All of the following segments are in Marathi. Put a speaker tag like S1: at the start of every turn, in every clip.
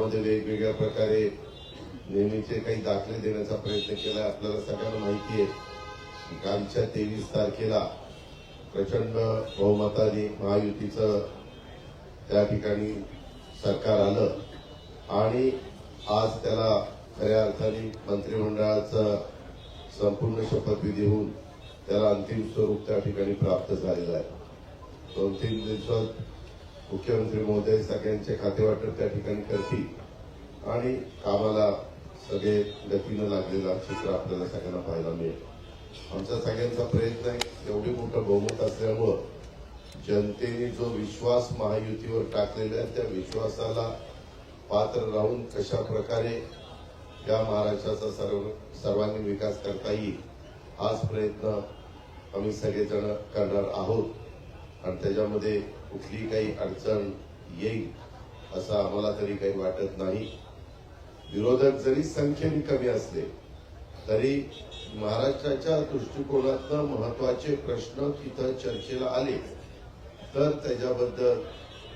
S1: मध्ये वेगवेगळ्या प्रकारे नेहमीचे काही दाखले देण्याचा प्रयत्न केला. आपल्याला सगळ्यांना माहिती आहे कालच्या तेवीस तारखेला प्रचंड बहुमताने महायुतीचं त्या ठिकाणी सरकार आलं. आणि आज त्याला खऱ्या अर्थाने मंत्रिमंडळाचं संपूर्ण शपथविधी होऊन त्याला अंतिम स्वरूप त्या ठिकाणी प्राप्त झालेलं आहे. दोन तीन दिवसात मुख्यमंत्री महोदय सगळ्यांचे खातेवाटप त्या ठिकाणी करतील. आणि कामाला सगळे गतीनं लागलेला चित्र आपल्याला सगळ्यांना पाहायला मिळेल. आमचा सगळ्यांचा प्रयत्न आहे एवढी मोठं बहुमत असल्यामुळं जनतेने जो विश्वास महायुतीवर टाकलेला आहे त्या विश्वासाला पात्र राहून कशा प्रकारे या महाराष्ट्राचा सर्व सर्वांगीण विकास करता येईल हाच प्रयत्न आम्ही सगळेजण करणार आहोत. आणि त्याच्यामध्ये कुठली काही अडचण येईल असं आम्हाला तरी काही वाटत नाही. विरोधक जरी संख्येने कमी असले तरी महाराष्ट्राच्या दृष्टिकोनातनं महत्त्वाचे प्रश्न तिथं चर्चेला आले तर त्याच्याबद्दल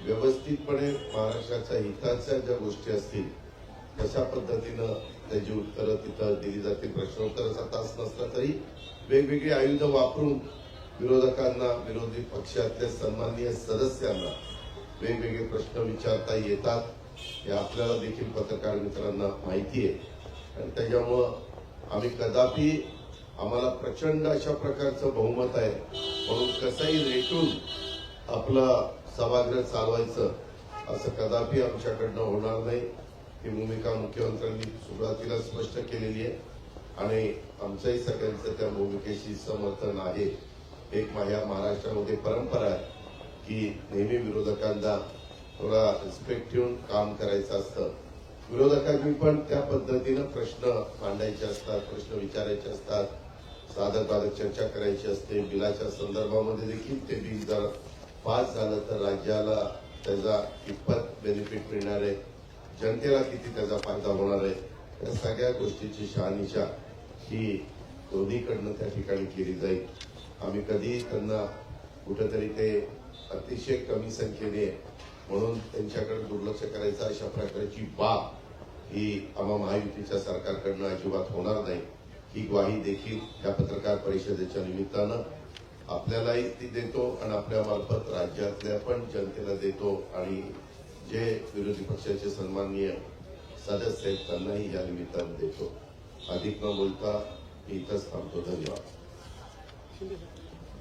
S1: व्यवस्थितपणे महाराष्ट्राच्या हिताच्या ज्या गोष्टी असतील तशा पद्धतीनं त्याची उत्तरं तिथं दिली जातील. प्रश्नोत्तर तास नसला तरी वेगवेगळी आयुधं वापरून विरोधकांना विरोधी पक्षातल्या सन्माननीय सदस्यांना वेगवेगळे प्रश्न विचारता येतात. हे आपल्याला देखील पत्रकार मित्रांना माहिती आहे. आणि त्याच्यामुळं आम्ही कदापि आम्हाला प्रचंड अशा प्रकारचं बहुमत आहे. म्हणून कसंही रेटून आपलं सभागृह चालवायचं असं कदापि आमच्याकडनं होणार नाही. ही भूमिका मुख्यमंत्र्यांनी सुरुवातीला स्पष्ट केलेली आहे. आणि आमचंही सगळ्यांचं त्या भूमिकेशी समर्थन आहे. एक माझ्या महाराष्ट्रामध्ये परंपरा आहे की नेहमी विरोधकांना थोडा रिस्पेक्ट ठेवून काम करायचं असतं. विरोधकांनी पण त्या पद्धतीनं प्रश्न मांडायचे असतात प्रश्न विचारायचे असतात. साधक बाधक चर्चा करायची असते. बिलाच्या संदर्भामध्ये देखील ते बिल जर पास झालं तर राज्याला त्याचा कितपत बेनिफिट मिळणार आहे? जनतेला किती त्याचा फायदा होणार आहे? या सगळ्या गोष्टीची शहानिशा ही दोन्हीकडनं त्या ठिकाणी केली जाईल. आम्ही कधीही त्यांना कुठेतरी ते अतिशय कमी संख्येने म्हणून त्यांच्याकडे दुर्लक्ष करायचं अशा प्रकारची बाब ही आम्हा महायुतीच्या सरकारकडनं अजिबात होणार नाही. ही ग्वाही देखील या पत्रकार परिषदेच्या निमित्तानं आपल्यालाही ती देतो आणि आपल्या मार्फत राज्यातल्या पण जनतेला देतो आणि जे विरोधी पक्षाचे सन्माननीय सदस्य आहेत त्यांनाही या निमित्तानं देतो. अधिक न बोलता मी इथंच थांबतो. धन्यवाद. 준비해